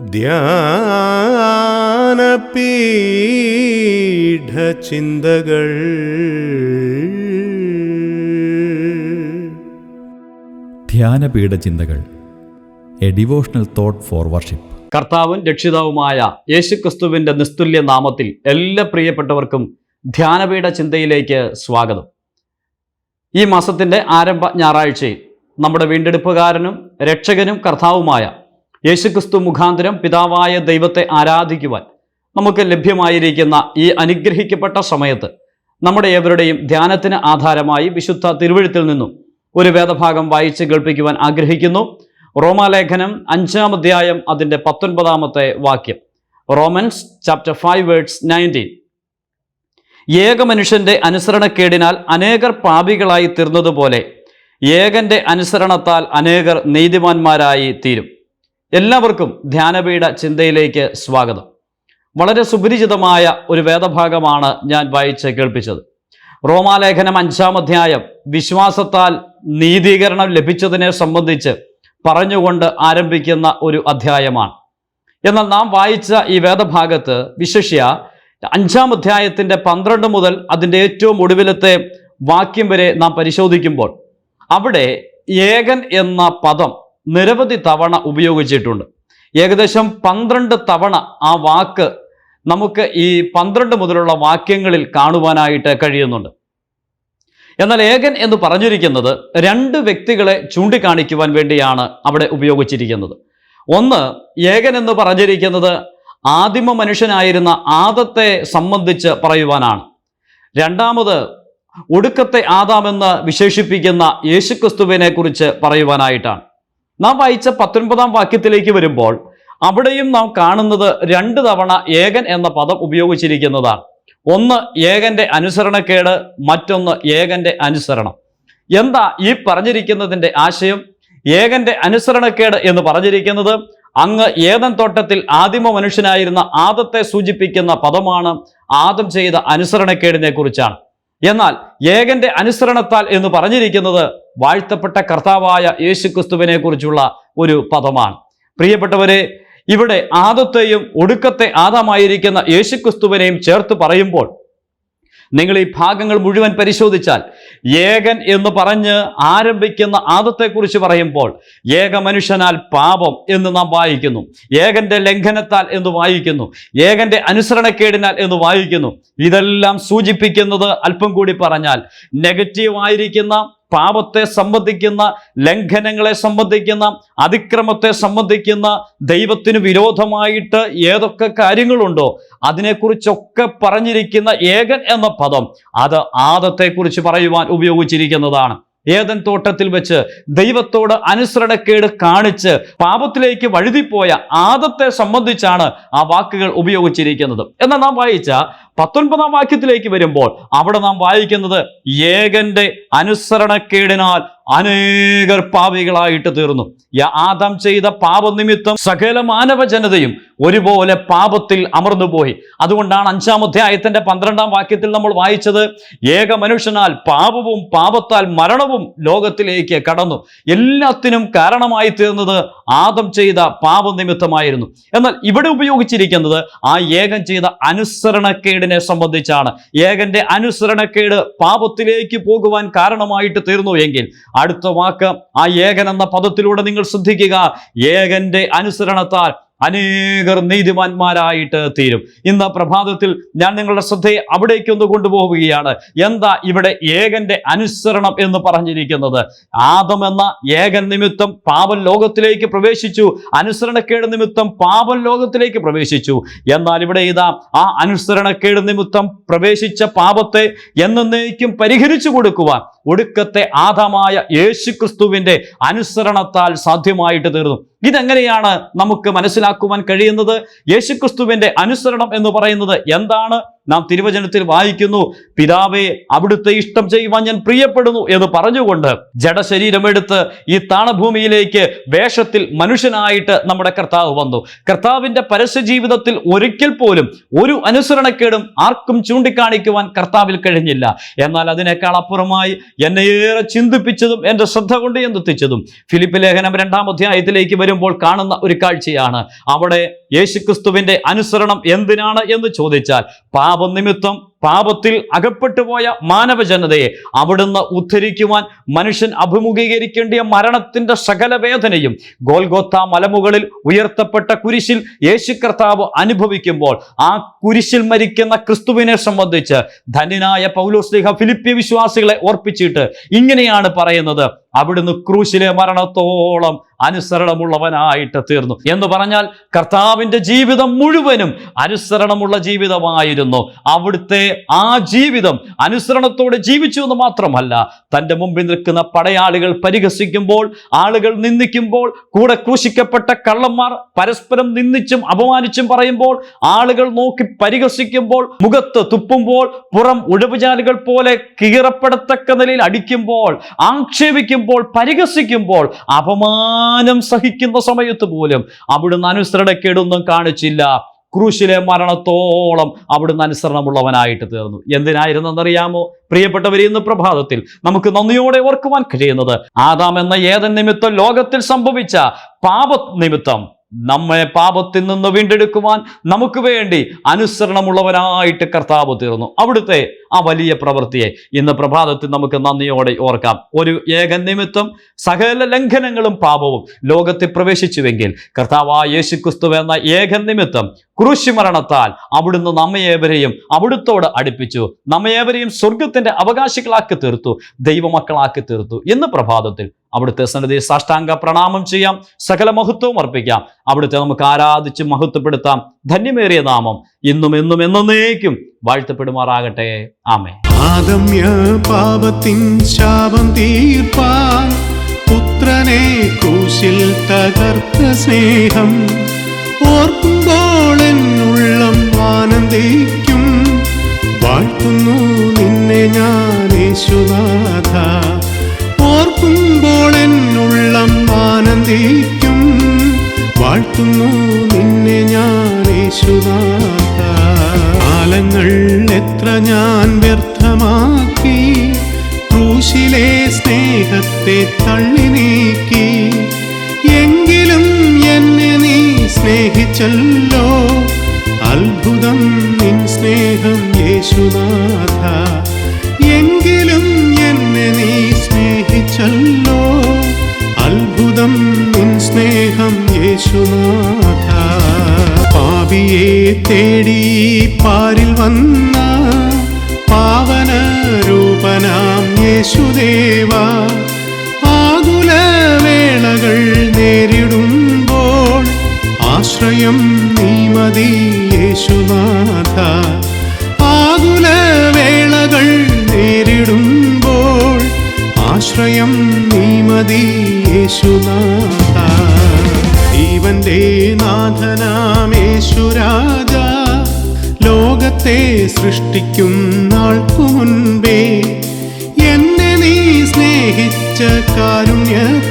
ധ്യാനപീഠചിന്തകൾ. ധ്യാനപീഠചിന്തകൾ. A devotional thought for worship. കർത്താവും രക്ഷിതാവുമായ യേശുക്രിസ്തുവിന്റെ നിസ്തുല്യ നാമത്തിൽ എല്ലാ പ്രിയപ്പെട്ടവർക്കും ധ്യാനപീഠ ചിന്തയിലേക്ക് സ്വാഗതം. ഈ മാസത്തിന്റെ ആരംഭ ഞായറാഴ്ചയിൽ നമ്മുടെ വീണ്ടെടുപ്പുകാരനും രക്ഷകനും കർത്താവുമായ യേശുക്രിസ്തു മുഖാന്തരം പിതാവായ ദൈവത്തെ ആരാധിക്കുവാൻ നമുക്ക് ലഭ്യമായിരിക്കുന്ന ഈ അനുഗ്രഹിക്കപ്പെട്ട സമയത്ത് നമ്മുടെ ഏവരുടെയും ധ്യാനത്തിന് ആധാരമായി വിശുദ്ധ തിരുവഴുത്തിൽ നിന്നും ഒരു വേദഭാഗം വായിച്ച് കേൾപ്പിക്കുവാൻ ആഗ്രഹിക്കുന്നു. റോമാലേഖനം അഞ്ചാം അധ്യായം അതിന്റെ പത്തൊൻപതാമത്തെ വാക്യം. Romans chapter five words nineteen ഏക മനുഷ്യന്റെ അനുസരണക്കേടിനാൽ അനേകർ പാപികളായി തീർന്നതുപോലെ ഏകന്റെ അനുസരണത്താൽ അനേകർ നീതിമാന്മാരായി തീരും. എല്ലാവർക്കും ധ്യാനപീഠ ചിന്തയിലേക്ക് സ്വാഗതം. വളരെ സുപരിചിതമായ ഒരു വേദഭാഗമാണ് ഞാൻ വായിച്ച് കേൾപ്പിച്ചത്. റോമാലേഖനം അഞ്ചാം അധ്യായം വിശ്വാസത്താൽ നീതീകരണം ലഭിച്ചതിനെ സംബന്ധിച്ച് പറഞ്ഞുകൊണ്ട് ആരംഭിക്കുന്ന ഒരു അധ്യായമാണ്. എന്നാൽ നാം വായിച്ച ഈ വേദഭാഗത്ത് വിശേഷ്യ അഞ്ചാം അധ്യായത്തിന്റെ പന്ത്രണ്ട് മുതൽ അതിന്റെ ഏറ്റവും ഒടുവിലത്തെ വാക്യം വരെ നാം പരിശോധിക്കുമ്പോൾ അവിടെ ഏകൻ എന്ന പദം നിരവധി തവണ ഉപയോഗിച്ചിട്ടുണ്ട്. ഏകദേശം പന്ത്രണ്ട് തവണ ആ വാക്ക് നമുക്ക് ഈ പന്ത്രണ്ട് മുതലുള്ള വാക്യങ്ങളിൽ കാണുവാനായിട്ട് കഴിയുന്നുണ്ട്. എന്നാൽ ഏകൻ എന്ന് പറഞ്ഞിരിക്കുന്നത് രണ്ട് വ്യക്തികളെ ചൂണ്ടിക്കാണിക്കുവാൻ വേണ്ടിയാണ് അവിടെ ഉപയോഗിച്ചിരിക്കുന്നത്. ഒന്ന് ഏകൻ എന്ന് പറഞ്ഞിരിക്കുന്നത് ആദിമ മനുഷ്യനായിരുന്ന ആദത്തെ സംബന്ധിച്ച് പറയുവാനാണ്. രണ്ടാമത് ഒടുക്കത്തെ ആദാമെന്ന് വിശേഷിപ്പിക്കുന്ന യേശുക്രിസ്തുവിനെ കുറിച്ച് പറയുവാനായിട്ടാണ്. നാം വായിച്ച പത്തൊൻപതാം വാക്യത്തിലേക്ക് വരുമ്പോൾ അവിടെയും നാം കാണുന്നത് രണ്ട് തവണ ഏകൻ എന്ന പദം ഉപയോഗിച്ചിരിക്കുന്നതാണ്. ഒന്ന് ഏകന്റെ അനുസരണക്കേട് മറ്റൊന്ന് ഏകന്റെ അനുസരണം. എന്താ ഈ പറഞ്ഞിരിക്കുന്നതിന്റെ ആശയം? ഏകന്റെ അനുസരണക്കേട് എന്ന് പറഞ്ഞിരിക്കുന്നത് അങ്ങ് ഏതൻ തോട്ടത്തിൽ ആദിമ മനുഷ്യനായിരുന്ന ആദത്തെ സൂചിപ്പിക്കുന്ന പദമാണ് ആദം ചെയ്ത അനുസരണക്കേടിനെ കുറിച്ചാണ്. എന്നാൽ ഏകന്റെ അനുസരണത്താൽ എന്ന് പറഞ്ഞിരിക്കുന്നത് വാഴ്ത്തപ്പെട്ട കർത്താവായ യേശുക്രിസ്തുവിനെ കുറിച്ചുള്ള ഒരു പദമാണ്. പ്രിയപ്പെട്ടവരെ ഇവിടെ ആദത്തെയും ഒടുക്കത്തെ ആദമായിരിക്കുന്ന യേശുക്രിസ്തുവിനെയും ചേർത്ത് പറയുമ്പോൾ നിങ്ങൾ ഈ ഭാഗങ്ങൾ മുഴുവൻ പരിശോധിച്ചാൽ ഏകൻ എന്ന് പറഞ്ഞ് ആരംഭിക്കുന്ന ആദത്തെക്കുറിച്ച് പറയുമ്പോൾ ഏക മനുഷ്യനാൽ പാപം എന്ന് നാം വായിക്കുന്നു. ഏകന്റെ ലംഘനത്താൽ എന്ന് വായിക്കുന്നു. ഏകന്റെ അനുസരണക്കേടിനാൽ എന്ന് വായിക്കുന്നു. ഇതെല്ലാം സൂചിപ്പിക്കുന്നത് അല്പം കൂടി പറഞ്ഞാൽ നെഗറ്റീവായിരിക്കുന്ന പാപത്തെ സംബന്ധിക്കുന്ന ലംഘനങ്ങളെ സംബന്ധിക്കുന്ന അതിക്രമത്തെ സംബന്ധിക്കുന്ന ദൈവത്തിന് വിരോധമായിട്ട് ഏതൊക്കെ കാര്യങ്ങളുണ്ടോ അതിനെക്കുറിച്ചൊക്കെ പറഞ്ഞിരിക്കുന്ന ഏകൻ എന്ന പദം അത് ആദത്തെക്കുറിച്ച് പറയുവാൻ ഉപയോഗിച്ചിരിക്കുന്നതാണ്. ഏതൻ തോട്ടത്തിൽ വെച്ച് ദൈവത്തോട് അനുസരണക്കേട് കാണിച്ച് പാപത്തിലേക്ക് വഴുതിപ്പോയ ആദത്തെ സംബന്ധിച്ചാണ് ആ വാക്കുകൾ ഉപയോഗിച്ചിരിക്കുന്നത്. എന്നാൽ നാം വായിച്ച പത്തൊൻപതാം വാക്യത്തിലേക്ക് വരുമ്പോൾ അവിടെ നാം വായിക്കുന്നത് ഏകന്റെ അനുസരണക്കേടിനാൽ അനേകർ പാപികളായിട്ട് തീർന്നു. ആദം ചെയ്ത പാപനിമിത്തം സകല മാനവ ജനതയും ഒരുപോലെ പാപത്തിൽ അമർന്നുപോയി. അതുകൊണ്ടാണ് അഞ്ചാം അധ്യായത്തിന്റെ പന്ത്രണ്ടാം വാക്യത്തിൽ നമ്മൾ വായിച്ചത് ഏക മനുഷ്യനാൽ പാപവും പാപത്താൽ മരണവും ലോകത്തിലേക്ക് കടന്നു. എല്ലാത്തിനും കാരണമായി തീർന്നത് ആദം ചെയ്ത പാപനിമിത്തമായിരുന്നു. എന്നാൽ ഇവിടെ ഉപയോഗിച്ചിരിക്കുന്നത് ആ ഏകൻ ചെയ്ത അനുസരണക്കേടിനെ സംബന്ധിച്ചാണ്. ഏകന്റെ അനുസരണക്കേട് പാപത്തിലേക്ക് പോകുവാൻ കാരണമായിട്ട് തീർന്നു എങ്കിൽ അടുത്ത വാക്ക് ആ ഏകൻ എന്ന പദത്തിലൂടെ നിങ്ങൾ ശ്രദ്ധിക്കുക. ഏകന്റെ അനുസരണത്താൽ അനേകർ നീതിമാന്മാരായിട്ട് തീരും. ഇന്ന് പ്രഭാതത്തിൽ ഞാൻ നിങ്ങളുടെ ശ്രദ്ധയെ അവിടേക്കൊന്ന് കൊണ്ടുപോവുകയാണ്. എന്താ ഇവിടെ ഏകന്റെ അനുസരണം എന്ന് പറഞ്ഞിരിക്കുന്നത്? ആദം എന്ന ഏകൻ നിമിത്തം പാപം ലോകത്തിലേക്ക് പ്രവേശിച്ചു. അനുസരണക്കേട് നിമിത്തം പാപം ലോകത്തിലേക്ക് പ്രവേശിച്ചു. എന്നാൽ ഇവിടെ ഇതാ ആ അനുസരണക്കേട് നിമിത്തം പ്രവേശിച്ച പാപത്തെ എന്നേക്കും പരിഹരിച്ചു കൊടുക്കുവാൻ ഒടുക്കത്തെ ആദമായ യേശുക്രിസ്തുവിന്റെ അനുസരണത്താൽ സാധ്യമായിട്ട് തീർന്നു. ഇതെങ്ങനെയാണ് നമുക്ക് മനസ്സിലാക്കുവാൻ കഴിയുന്നത്? യേശുക്രിസ്തുവിന്റെ അനുസരണം എന്ന് പറയുന്നത് എന്താണ്? നാം തിരുവചനത്തിൽ വായിക്കുന്നു പിതാവെ അവിടുത്തെ ഇഷ്ടം ചെയ്യുവാൻ ഞാൻ പ്രിയപ്പെടുന്നു എന്ന് പറഞ്ഞുകൊണ്ട് ജഡശരീരമെടുത്ത് ഈ താണഭൂമിയിലേക്ക് വേഷത്തിൽ മനുഷ്യനായിട്ട് നമ്മുടെ കർത്താവ് വന്നു. കർത്താവിന്റെ പരസ്യ ജീവിതത്തിൽ ഒരിക്കൽ പോലും ഒരു അനുസരണക്കേടും ആർക്കും ചൂണ്ടിക്കാണിക്കുവാൻ കർത്താവിൽ കഴിഞ്ഞില്ല. എന്നാൽ അതിനേക്കാൾ അപ്പുറമായി എന്നെ ഏറെ ചിന്തിപ്പിച്ചതും എന്റെ ശ്രദ്ധ കൊണ്ട് എന്തെത്തിച്ചതും. ഫിലിപ്പ് ലേഖനം രണ്ടാം അധ്യായത്തിലേക്ക് വരുമ്പോൾ കാണുന്ന ഒരു കാഴ്ചയാണ്. അവിടെ യേശുക്രിസ്തുവിന്റെ അനുസരണം എന്തിനാണ് എന്ന് ചോദിച്ചാൽ പാപനിമിത്തം പാപത്തിൽ അകപ്പെട്ടുപോയ മാനവ ജനതയെ അവിടുന്ന് ഉദ്ധരിക്കുവാൻ മനുഷ്യൻ അഭിമുഖീകരിക്കേണ്ടിയ മരണത്തിന്റെ സകല വേദനയും ഗോൽഗോത്ത മലമുകളിൽ ഉയർത്തപ്പെട്ട കുരിശിൽ യേശു കർത്താവ് അനുഭവിക്കുമ്പോൾ ആ കുരിശിൽ മരിക്കുന്ന ക്രിസ്തുവിനെ സംബന്ധിച്ച് ധന്യനായ പൗലോസ്ലിഹ ഫിലിപ്പിയ വിശ്വാസികളെ ഓർപ്പിച്ചിട്ട് ഇങ്ങനെയാണ് പറയുന്നത്. അവിടുന്ന് ക്രൂശിലെ മരണത്തോളം അനുസരണമുള്ളവനായിട്ട് തീർന്നു. എന്ന് പറഞ്ഞാൽ കർത്താവിന്റെ ജീവിതം മുഴുവനും അനുസരണമുള്ള ജീവിതമായിരുന്നു. അവിടുത്തെ ആ ജീവിതം അനുസരണത്തോടെ ജീവിച്ചു എന്ന് മാത്രമല്ല തന്റെ മുമ്പിൽ നിൽക്കുന്ന പടയാളികൾ പരിഹസിക്കുമ്പോൾ ആളുകൾ നിന്ദിക്കുമ്പോൾ കൂടെ ക്രൂശിക്കപ്പെട്ട കള്ളന്മാർ പരസ്പരം നിന്ദിച്ചും അപമാനിച്ചും പറയുമ്പോൾ ആളുകൾ നോക്കി പരിഹസിക്കുമ്പോൾ മുഖത്ത് തുപ്പുമ്പോൾ പുറം ഉഴവുചാലുകൾ പോലെ കീറപ്പെടത്തക്ക നിലയിൽ അടിക്കുമ്പോൾ ആക്ഷേപിക്കുമ്പോൾ പരിഹസിക്കുമ്പോൾ അപമാനം സഹിക്കുന്ന സമയത്ത് പോലും അവിടുന്ന് അനുസരണക്കേടൊന്നും കാണിച്ചില്ല. ക്രൂശിലെ മരണത്തോളം അവിടുന്ന് അനുസരണമുള്ളവനായിട്ട് തീർന്നു. എന്തിനായിരുന്നെന്നറിയാമോ? പ്രിയപ്പെട്ടവരി ഇന്ന് പ്രഭാതത്തിൽ നമുക്ക് നന്ദിയോടെ ഓർക്കുവാൻ കഴിയുന്നത് ആദാം എന്ന ഏതൻ നിമിത്തം ലോകത്തിൽ സംഭവിച്ച പാപ നിമിത്തം നമ്മെ പാപത്തിൽ നിന്ന് വീണ്ടെടുക്കുവാൻ നമുക്ക് വേണ്ടി അനുസരണമുള്ളവനായിട്ട് കർത്താവ് തീർന്നു. അവിടുത്തെ ആ വലിയ പ്രവൃത്തിയെ ഇന്ന് പ്രഭാതത്തിൽ നമുക്ക് നന്ദിയോടെ ഓർക്കാം. ഒരു ഏക നിമിത്തം സകല ലംഘനങ്ങളും പാപവും ലോകത്തിൽ പ്രവേശിച്ചുവെങ്കിൽ കർത്താവ് യേശുക്രിസ്തു എന്ന ഏക നിമിത്തം ക്രൂശിമരണത്താൽ അവിടുന്ന് നമ്മയേവരെയും അവിടുത്തോട് അടുപ്പിച്ചു. നമ്മയേവരെയും സ്വർഗത്തിന്റെ അവകാശികളാക്കി തീർത്തു ദൈവമക്കളാക്കി തീർത്തു ഇന്ന് പ്രഭാതത്തിൽ അവിടുത്തെ സന്നിധി സാഷ്ടാംഗ പ്രണാമം ചെയ്യാം സകല മഹത്വവും അർപ്പിക്കാം. അവിടുത്തെ നമുക്ക് ആരാധിച്ച് മഹത്വപ്പെടുത്താം. ധന്യമേറിയ നാമം ഇന്നും എന്നും എന്നേക്കും വാഴ്ത്തപ്പെടുമാറാകട്ടെ. ആമേ ആദമ്യ പാപത്തിൻ ശാപം തീർപ്പാൻ പുത്രനെ കൂശിൽ തകർത്ത സ്നേഹം. ഓർക്കുമ്പോൾ എന്നുള്ളം ആനന്ദിക്കും വാഴ്ത്തുന്നു നിന്നെ ഞാൻ യേശുനാഥ. ഓർക്കുമ്പോൾ എന്നുള്ളം ആനന്ദിക്കും വാഴ്ത്തുന്നു നിന്നെ ഞാൻ യേശുനാഥ. കാലങ്ങൾ എത്ര ഞാൻ വ്യർത്ഥമാക്കി. ക്രൂശിലെ സ്നേഹത്തെ തള്ളി നീക്കി. സ്നേഹിച്ചല്ലോ അത്ഭുതം നിൻ സ്നേഹം യേശുനാഥ. എങ്കിലും എന്നെ നീ സ്നേഹിച്ചല്ലോ. അത്ഭുതം നിൻ സ്നേഹം യേശുനാഥ. പാപിയെ തേടി പാരിൽ വന്ന പാവന രൂപനാം യേശുദേവ. ആകുല യേശുനാഥ ആകുല വേളകൾ നേരിടുമ്പോൾ ആശ്രയം നീ മതി യേശുനാഥ ജീവന്റെ നാഥനാം യേശുരാജ ലോകത്തെ സൃഷ്ടിക്കും നാൾക്കു മുൻപേ എന്നെ നീ സ്നേഹിച്ച കാരുണ്യത്തെ